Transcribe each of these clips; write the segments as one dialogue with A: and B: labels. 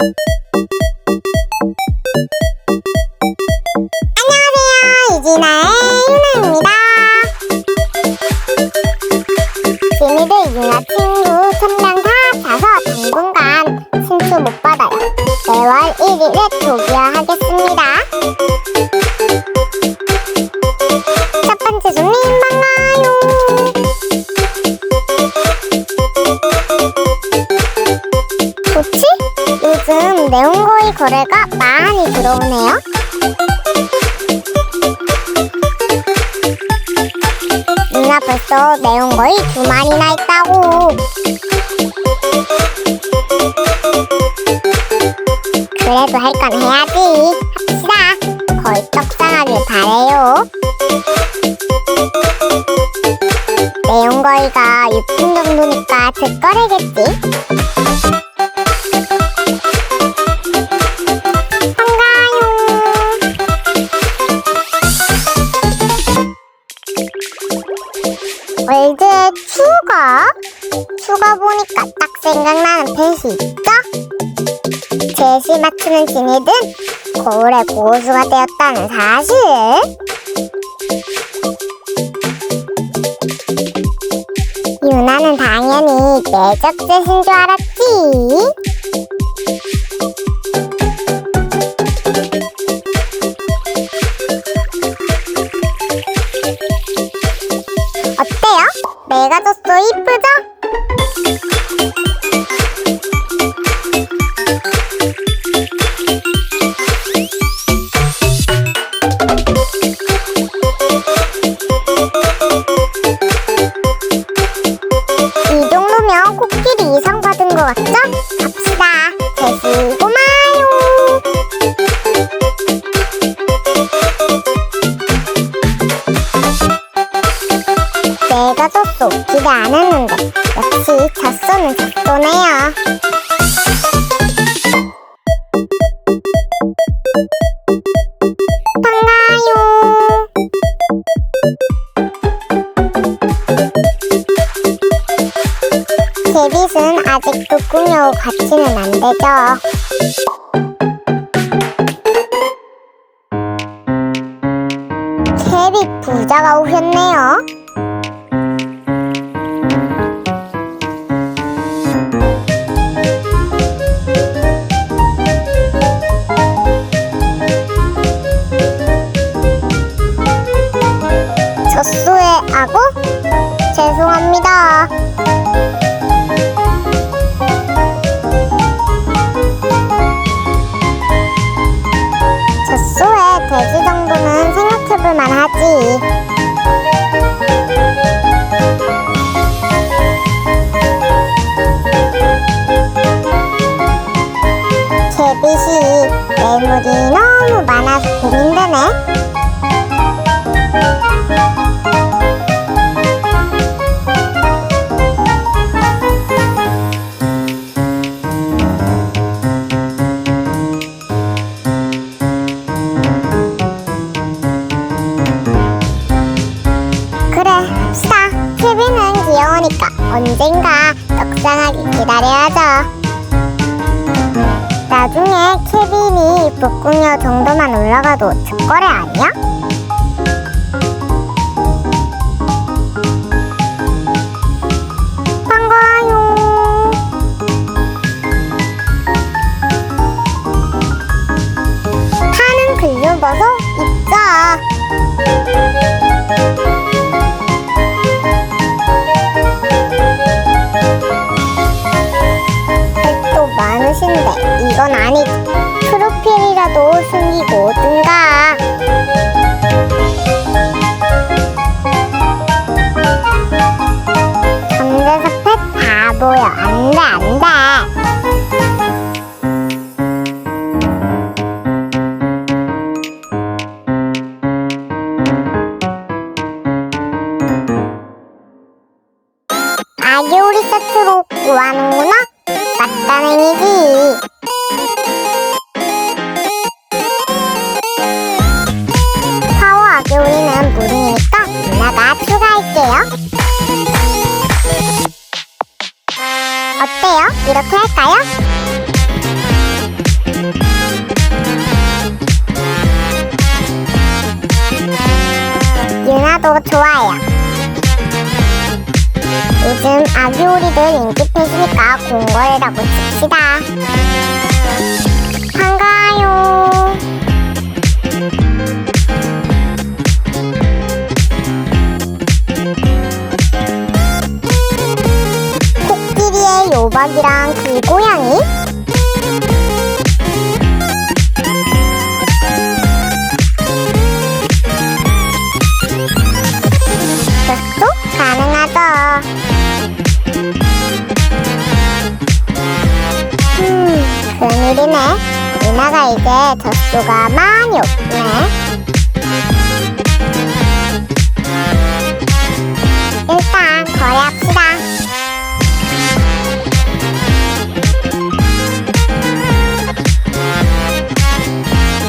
A: 안녕하세요. 이진아의 유나입니다. 지니들 이진아 친구 천명 다 자서 당분간 신수 못 받아요. 매월 1일에 조기화 하겠습니다. 네온거의 거래가 많이 들어오네요. 누나 벌써 매운 거의 두 마리나 있다고. 그래도 할 건 해야지. 합시다. 거의 떡상하길 바래요. 매운 거이가 6분 정도니까 제 거래겠지. 추가 보니까 딱 생각나는 펫이 있죠? 제시 맞추는 지니든 거울의 고수가 되었다는 사실 유나는 당연히 내적셋인 줄 알았지 내가 줬어 이쁘죠? 내가 졌어. 기대 안 했는데. 역시 젖소는 젖소네요. 반가요. 데빗은 아직도 꾸며오 같이는 안 되죠. 데빗 부자가 오셨네요. 제빗이 매물이 너무 많아서 고민되네. 복궁여 정도만 올라가도 특거래 아니야? 반가워요 파는 글려봐서 세트로 구하는구나 맞다행이지 파워 아기오리는 무링이니까 누나가 추가할게요 어때요? 이렇게 할까요? 요즘 아기오리들 인기 펫이니까 공걸이라고 칩시다. 반가워요. 코끼리의 요박이랑 길고양이? 이제 젖소가 많이 없네. 일단 거래합시다.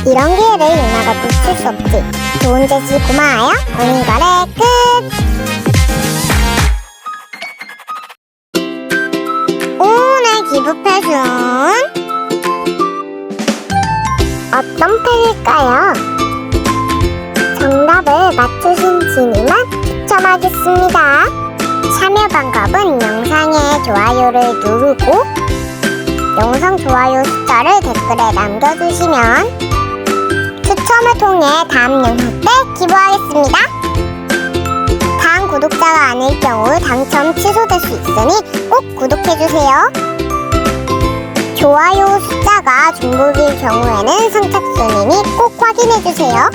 A: 이런 기회를 누나가 놓칠 수 없지. 좋은 제시 고마워요. 오늘 거래 끝. 어떤 패일까요? 정답을 맞추신 진이만 추첨하겠습니다. 참여 방법은 영상에 좋아요를 누르고 영상 좋아요 숫자를 댓글에 남겨주시면 추첨을 통해 다음 영상 때 기부하겠습니다. 다음 구독자가 아닐 경우 당첨 취소될 수 있으니 꼭 구독해주세요. 좋아요 숫자가 중복일 경우에는 선착순이니 꼭 확인해주세요.